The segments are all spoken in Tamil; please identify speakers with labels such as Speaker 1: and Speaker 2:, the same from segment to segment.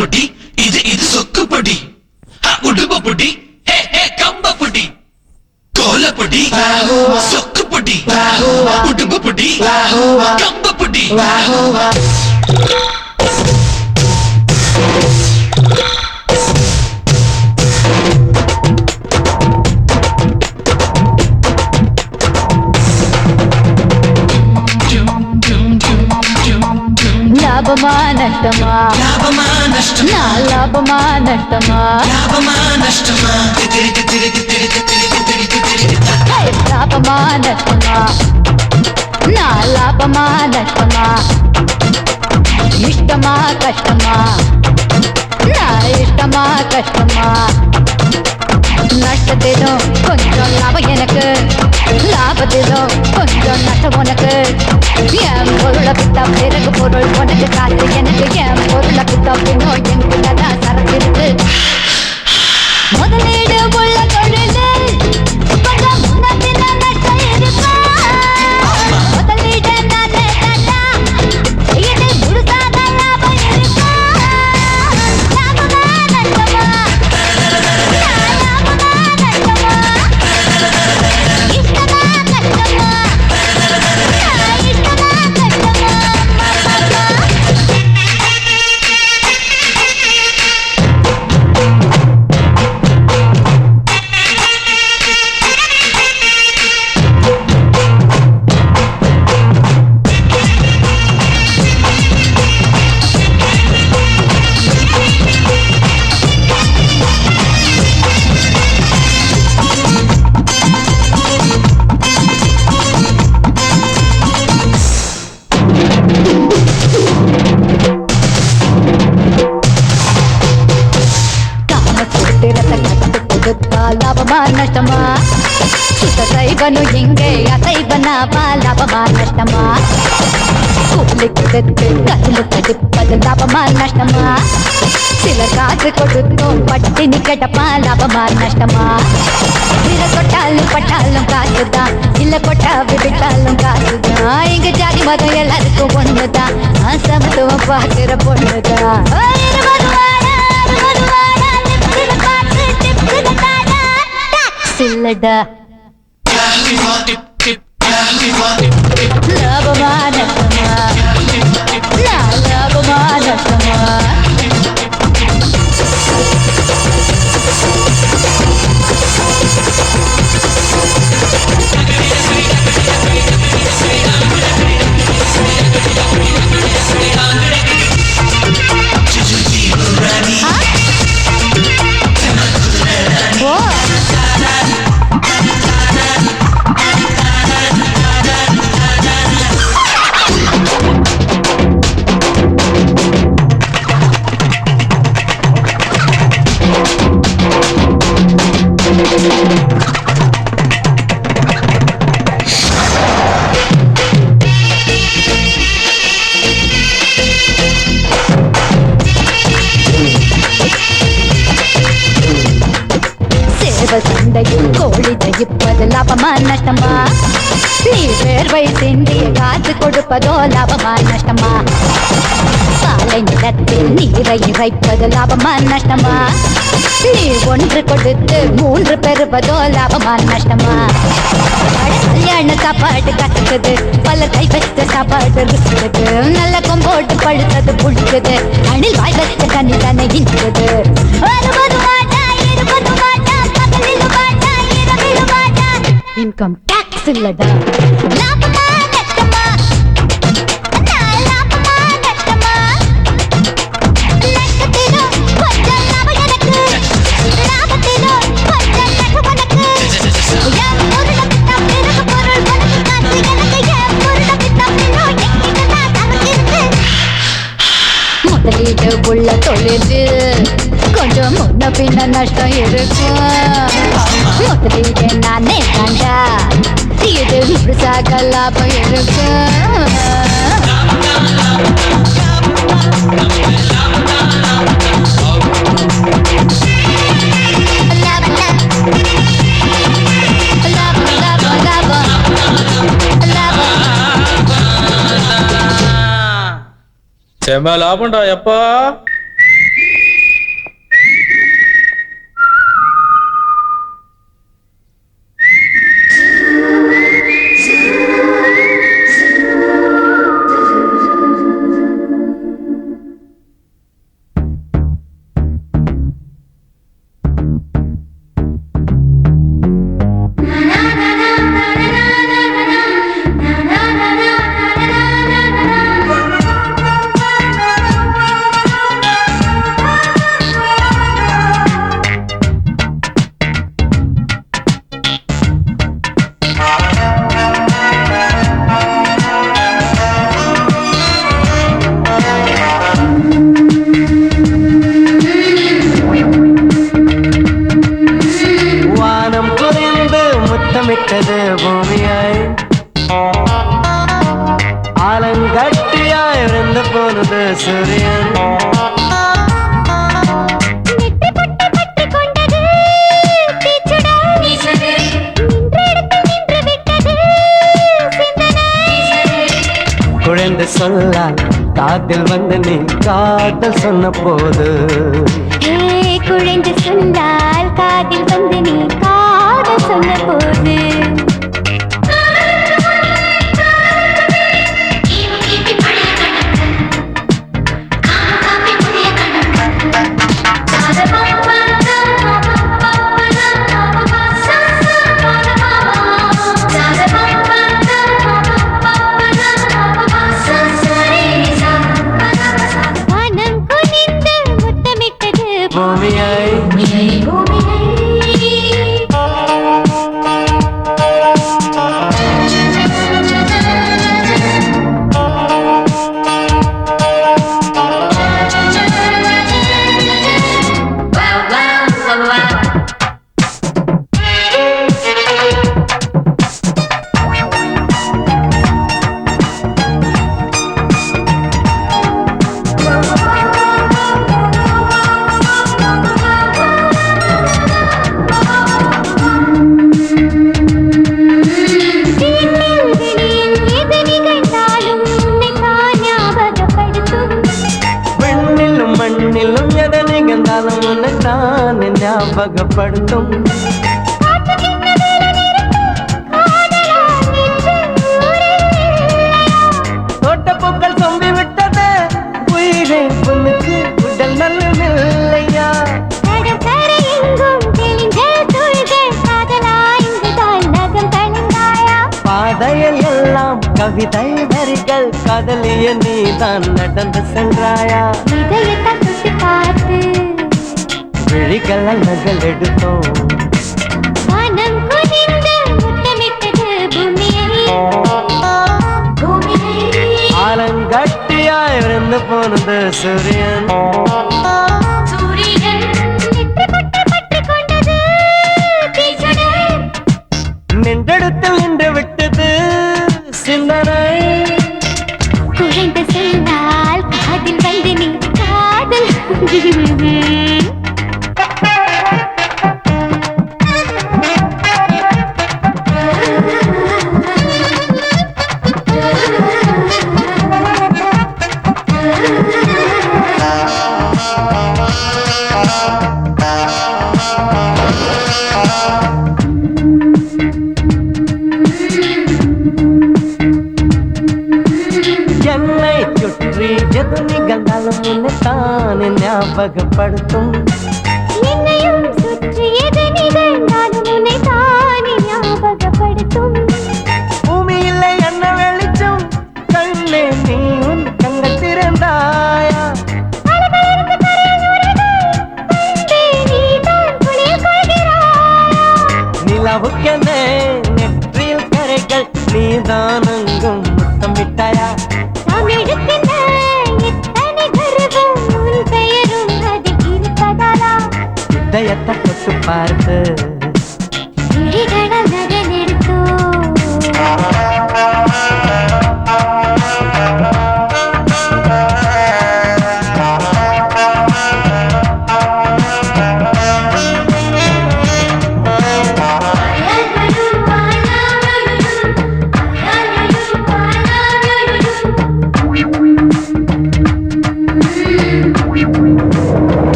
Speaker 1: தொட்டி
Speaker 2: லாபமா நஷ்டமா
Speaker 1: லாபமா நஷ்டமா திரிக்கு திரிக்கு திரிக்கு திரிக்கு திரிக்கு திரிக்கு
Speaker 2: ஹே, லாபமா நஷ்டமா நான் லாபமா நஷ்டமா இஷ்டமா கஷ்டமா நான் இஷ்டமா கஷ்டமா நஷ்டத்திலும் கொஞ்சம் லாபம் எனக்கு லாபத்திலும் கொஞ்சம் நஷ்டம் உனக்கு என் பொருளை பித்தா பிறகு பொருள் உனக்கு காசு எனக்கு என் பொருளை பித்தா பின்னோ எனக்கு கதா சரக்கு இருக்கு? முதலீடு நஷ்டமா? சுத்த சைவனு எங்கே அசைவனாவா லாபமா? நஷ்டமா? கூலி கொடுத்து கரும்பு கடிப்பது லாபமா? நஷ்டமா? சில காசு கொடுத்தோம் பட்டினி கிடப்பா லாபமா? நஷ்டமா? சில கொட்டாலும் பட்டாலும் காசுதான் இல்ல கொட்டா விட்டாலும் காசுதான். எங்க ஜாதி மதம் எல்லாருக்கும் ஒண்ணுதான் சமத்துவம் பார்க்கிற பொண்ணுதான். டாக்ஸ் சிந்திய காசு கொடுப்பதோ லாபமா நஷ்டமா பாலை நிலத்தில் நீரை இறைப்பது லாபமா நஷ்டமா நீ ஒன்று கொடுத்து மூன்று பெறுவதோ லாபமா நஷ்டமா கல்யாண சாப்பாடு கத்துக்குது பல கை வச்ச சாப்பாடு ருசிக்குது நல்ல கொம்போட்டு பழுத்தது புடிக்குது அணில் வாய் வச்ச தண்ணி தானே இனிக்குது இன்கம் டாக்ஸ் இல்லடா பின்ன நஷ்டம் இருக்கு நானே தாண்டா இது முழுசாக லாபம் இருக்கு லாபம்,
Speaker 3: செம லாபம்டா எப்பா?
Speaker 4: காதல் ஞாபகப்படுத்தும் எடுத்தோம் ஆலங்கட்டியாய் இருந்து போனது சூரியன். நின்றெடுத்தில் நின்று ஞாபகப்படுத்தும்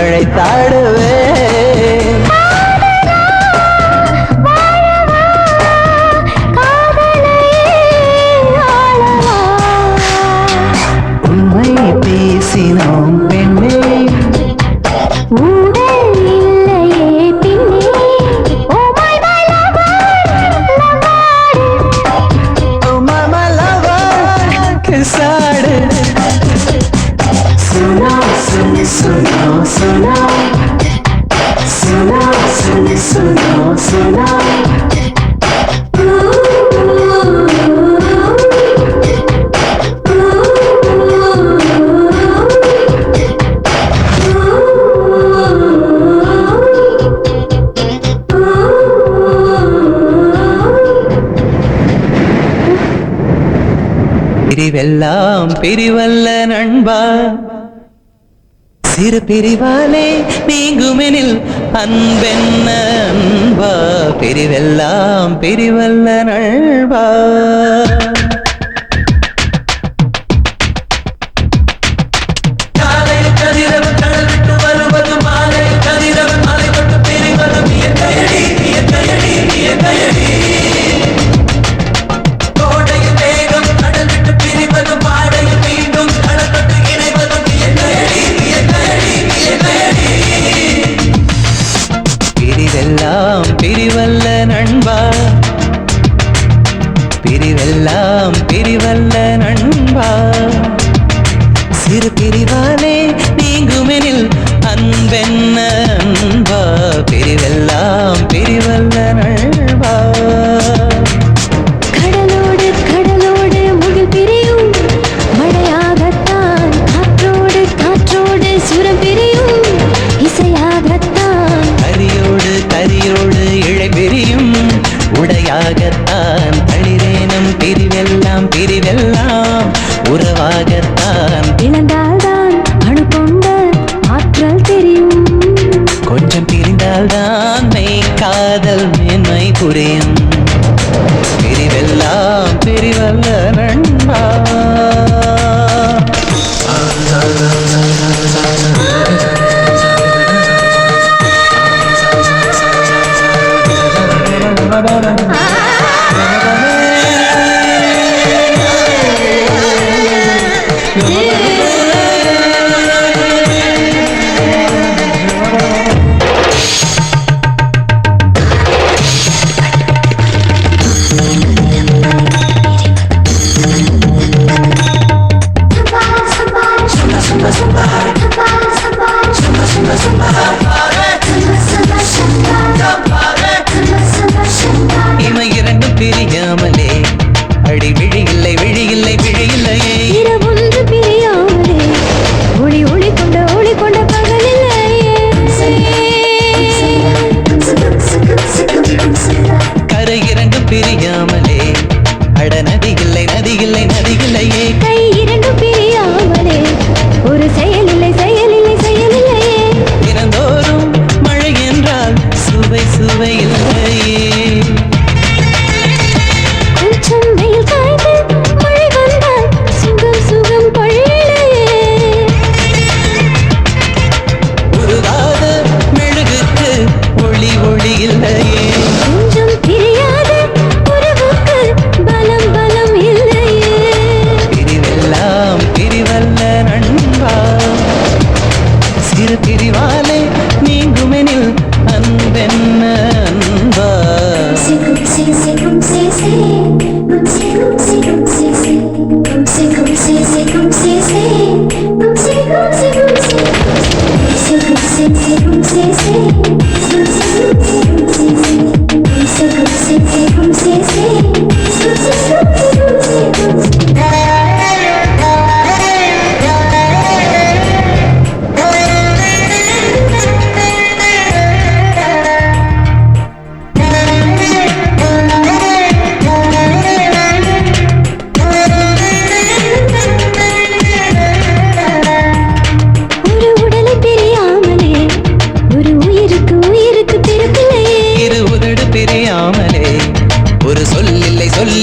Speaker 5: அழைத்தாடுவேன் பிரிவெல்லாம் பிரிவல்ல நண்பா. சிறு பிரிவாலே நீங்குமெனில் அன்பென்ன அன்பா பிரிவெல்லாம் பிரிவல்ல நண்பா. பிரிவெல்லாம் பிரிவல்ல நண்பா.
Speaker 6: சிறு பிரிவாலே நீங்குமெனில் அன்பென்ன அன்பா.
Speaker 4: பிரிவெல்லாம் பிரிவல்ல நண்பா.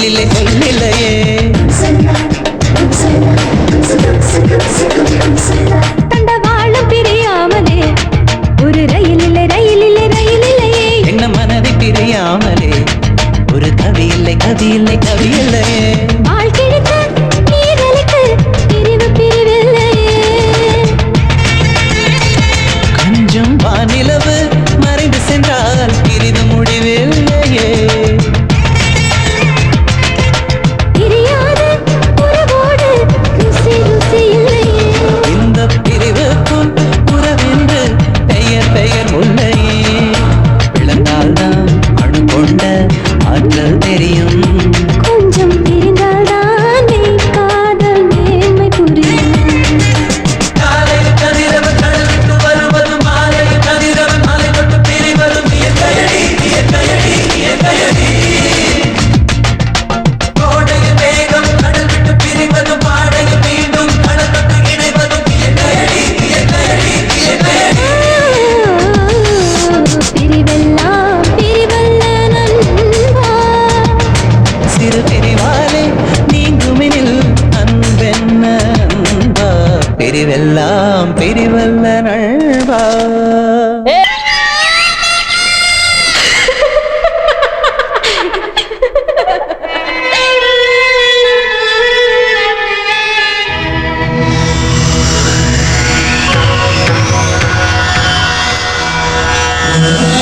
Speaker 3: lili lili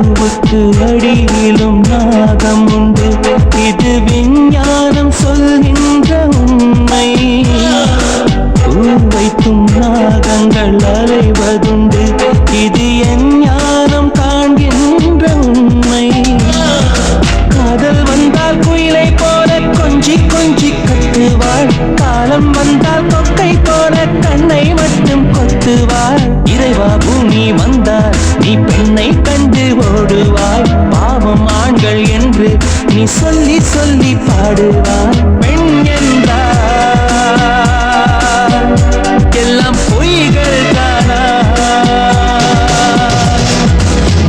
Speaker 3: பூவுக்கு அடியிலும் நாகம் உண்டு. இது விஞ்ஞானம் சொல்கின்ற உண்மை. பூவைத்தும் நாகங்கள் அலைவதுண்டு. இது என் ஞானம் காண்கின்ற உண்மை. காதல் வந்தால் குயிலை போல கொஞ்சி கொஞ்சி கத்துவாள் காலம் வந்தால் தொக்கை போல கண்ணை மட்டும் கொத்துவாள் இறைவா பூமி வந்தால் நீ பெண்ணை கண்டு ஓடுவாய் பாவம் ஆண்கள் என்று நீ சொல்லி சொல்லி பாடுவாய். பெண் என்றால் எல்லாம் பொய்கள் தானா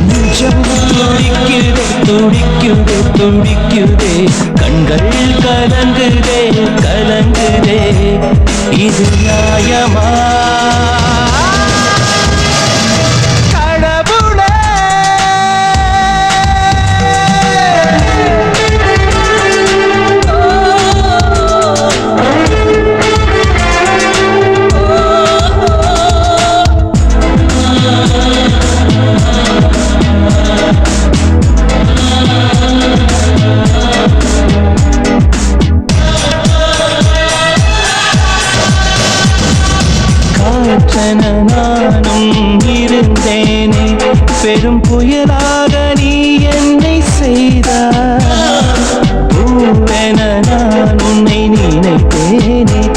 Speaker 3: நெஞ்சம் துடிக்குதே துடிக்குதே துடிக்குதே. கண்கள் கலங்குதே கலங்குதே. இது நியாயமா? பெரும் புயலாக நீ என்னை செய்தார் நான் உன்னை நினைத்தேனே.